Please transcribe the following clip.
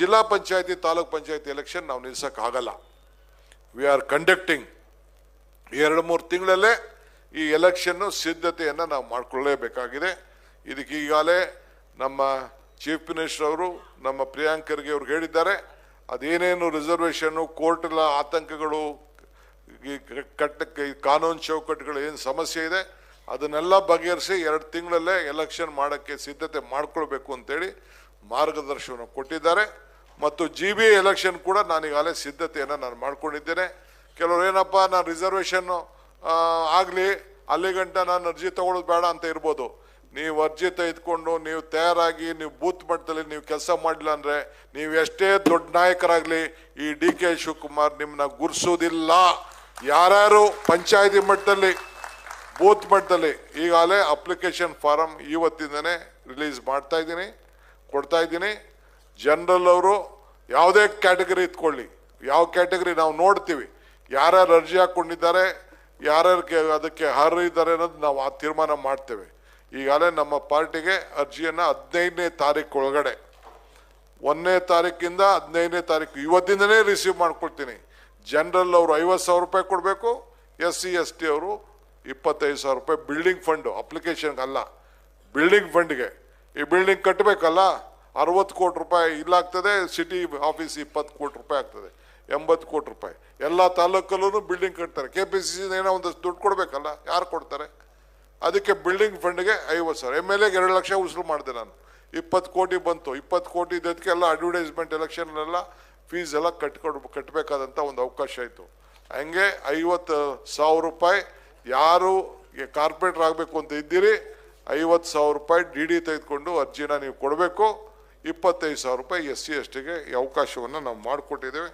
ಜಿಲ್ಲಾ ಪಂಚಾಯತಿ, ತಾಲೂಕ್ ಪಂಚಾಯತಿ ಎಲೆಕ್ಷನ್ ನಾವು ನಿಲ್ಸೋಕ್ಕಾಗಲ್ಲ we are conducting ಎರಡು, ಮೂರು ತಿಂಗಳಲ್ಲೇ ಈ ಎಲೆಕ್ಷನ್ನು ಸಿದ್ಧತೆಯನ್ನು ನಾವು ಮಾಡಿಕೊಳ್ಳಲೇಬೇಕಾಗಿದೆ ಇದಕ್ಕೆ ಈಗಾಗಲೇ ನಮ್ಮ ಚೀಫ್ ಮಿನಿಸ್ಟರ್ ಅವರು, ನಮ್ಮ ಪ್ರಿಯಾಂಕರ್ಗೆ ಅವ್ರು ಅವ್ರಿಗೆ ಹೇಳಿದ್ದಾರೆ, ಅದೇನೇನು ರಿಸರ್ವೇಷನ್ನು ಕೋರ್ಟ್ಲ ಆತಂಕಗಳು, ಈ ಕಾನೂನು ಚೌಕಟ್ಟುಗಳು ಏನು ಸಮಸ್ಯೆ ಇದೆ, ಅದನ್ನೆಲ್ಲ ಬಗೆಹರಿಸಿ ಎರಡು ತಿಂಗಳಲ್ಲೇ ಎಲೆಕ್ಷನ್ ಮಾಡೋಕ್ಕೆ ಸಿದ್ಧತೆ ಮಾಡಿಕೊಳ್ಬೇಕು ಅಂತೇಳಿ ಮಾರ್ಗದರ್ಶನ ಕೊಟ್ಟಿದ್ದಾರೆ. ಮತ್ತು ಜಿ ಬಿ ಎಲೆಕ್ಷನ್ ಕೂಡ ನಾನು ಈಗಾಗಲೇ ಸಿದ್ಧತೆಯನ್ನು ನಾನು ಮಾಡ್ಕೊಂಡಿದ್ದೇನೆ. ಕೆಲವರು ಏನಪ್ಪ, ನಾನು ರಿಸರ್ವೇಷನ್ನು ಆಗಲಿ, ಅಲ್ಲಿ ಗಂಟ ನಾನು ಅರ್ಜಿ ತಗೊಳ್ಳೋದು ಬೇಡ ಅಂತ ಇರ್ಬೋದು. ನೀವು ಅರ್ಜಿ ತೆಗೆದುಕೊಂಡು ನೀವು ತಯಾರಾಗಿ, ನೀವು ಬೂತ್ ಮಟ್ಟದಲ್ಲಿ ನೀವು ಕೆಲಸ ಮಾಡಿಲ್ಲ ಅಂದರೆ ನೀವು ಎಷ್ಟೇ ದೊಡ್ಡ ನಾಯಕರಾಗಲಿ ಈ ಡಿ ಕೆ ಶಿವಕುಮಾರ್ ನಿಮ್ಮನ್ನ ಗುರ್ಸೋದಿಲ್ಲ. ಯಾರ್ಯಾರು ಪಂಚಾಯತಿ ಮಟ್ಟದಲ್ಲಿ, ಬೂತ್ ಮಟ್ಟದಲ್ಲಿ ಈಗಾಗಲೇ ಅಪ್ಲಿಕೇಶನ್ ಫಾರಮ್ ಇವತ್ತಿಂದನೇ ರಿಲೀಸ್ ಮಾಡ್ತಾ ಇದ್ದೀನಿ. ಕೊಡ್ತಾ ಇದ್ದೀನಿ. ಜನರಲ್ ಅವರು ಯಾವುದೇ ಕ್ಯಾಟಗರಿ ಇತ್ಕೊಳ್ಳಿ ಯಾವ ಕ್ಯಾಟಗರಿ ನಾವು ನೋಡ್ತೀವಿ. ಯಾರ್ಯಾರು ಅರ್ಜಿ ಹಾಕ್ಕೊಂಡಿದ್ದಾರೆ ಯಾರ್ಯಾರು ಅದಕ್ಕೆ ಅರ್ಹರಿದ್ದಾರೆ ಅನ್ನೋದು ನಾವು ಆ ತೀರ್ಮಾನ ಮಾಡ್ತೇವೆ. ಈಗಾಗಲೇ ನಮ್ಮ ಪಾರ್ಟಿಗೆ ಅರ್ಜಿಯನ್ನು ಹದಿನೈದನೇ ತಾರೀಕು ಒಳಗಡೆ. ಒಂದನೇ ತಾರೀಕಿಂದ ಹದಿನೈದನೇ ತಾರೀಕು ಇವತ್ತಿಂದನೇ ರಿಸೀವ್ ಮಾಡ್ಕೊಳ್ತೀನಿ. ಜನರಲ್ ಅವರು ಐವತ್ತು ಸಾವಿರ ರೂಪಾಯಿ ಕೊಡಬೇಕು, ಎಸ್ ಸಿ, ಎಸ್ ಟಿ ಅವರು ಇಪ್ಪತ್ತೈದು ಸಾವಿರ ರೂಪಾಯಿ ಬಿಲ್ಡಿಂಗ್ ಫಂಡು ಅಪ್ಲಿಕೇಶನ್ಗೆ ಅಲ್ಲ. ಬಿಲ್ಡಿಂಗ್ ಫಂಡ್ಗೆ ಈ ಬಿಲ್ಡಿಂಗ್ ಕಟ್ಟಬೇಕಲ್ಲ ಅರವತ್ತು ಕೋಟಿ ರೂಪಾಯಿ ಇಲ್ಲಾಗ್ತದೆ ಸಿಟಿ ಆಫೀಸ್ ಇಪ್ಪತ್ತು ಕೋಟಿ ರೂಪಾಯಿ ಆಗ್ತದೆ, ಎಂಬತ್ತು ಕೋಟಿ ರೂಪಾಯಿ. ಎಲ್ಲ ತಾಲೂಕಲ್ಲೂ ಬಿಲ್ಡಿಂಗ್ ಕಟ್ತಾರೆ. ಕೆ ಪಿ ಸಿ ಏನೋ ಒಂದಷ್ಟು ದುಡ್ಡು ಕೊಡಬೇಕಲ್ಲ, ಯಾರು ಕೊಡ್ತಾರೆ? ಅದಕ್ಕೆ ಬಿಲ್ಡಿಂಗ್ ಫಂಡ್ಗೆ ಐವತ್ತು ಸಾವಿರ. ಎಂ ಎಲ್ ಎಗೆ ಎರಡು ಲಕ್ಷ ಉಸಿರು ಮಾಡಿದೆ ನಾನು. ಇಪ್ಪತ್ತು ಕೋಟಿ ಬಂತು. ಇಪ್ಪತ್ತು ಕೋಟಿ ಇದ್ದದಕ್ಕೆ ಎಲ್ಲ ಅಡ್ವರ್ಟೈಸ್ಮೆಂಟ್ ಎಲೆಕ್ಷನ್ನೆಲ್ಲ ಫೀಸ್ ಎಲ್ಲ ಕಟ್ಕೊಡ್ ಕಟ್ಟಬೇಕಾದಂಥ ಒಂದು ಅವಕಾಶ ಆಯಿತು ಹಂಗೆ ಐವತ್ತು ಸಾವಿರ ರೂಪಾಯಿ ಯಾರು ಕಾರ್ಪೊರೇಟರ್ ಆಗಬೇಕು ಅಂತ ಇದ್ದೀರಿ ಐವತ್ತು ಸಾವಿರ ರೂಪಾಯಿ ಡಿ ಡಿ ತೆಗೆದುಕೊಂಡು ಅರ್ಜಿನ ನೀವು ಕೊಡಬೇಕು. ಇಪ್ಪತ್ತೈದು ಸಾವಿರ ರೂಪಾಯಿ ಎಸ್ ಸಿ ಎಸ್ ಟಿಗೆ ಅವಕಾಶವನ್ನು ನಾವು ಮಾಡಿಕೊಟ್ಟಿದ್ದೇವೆ.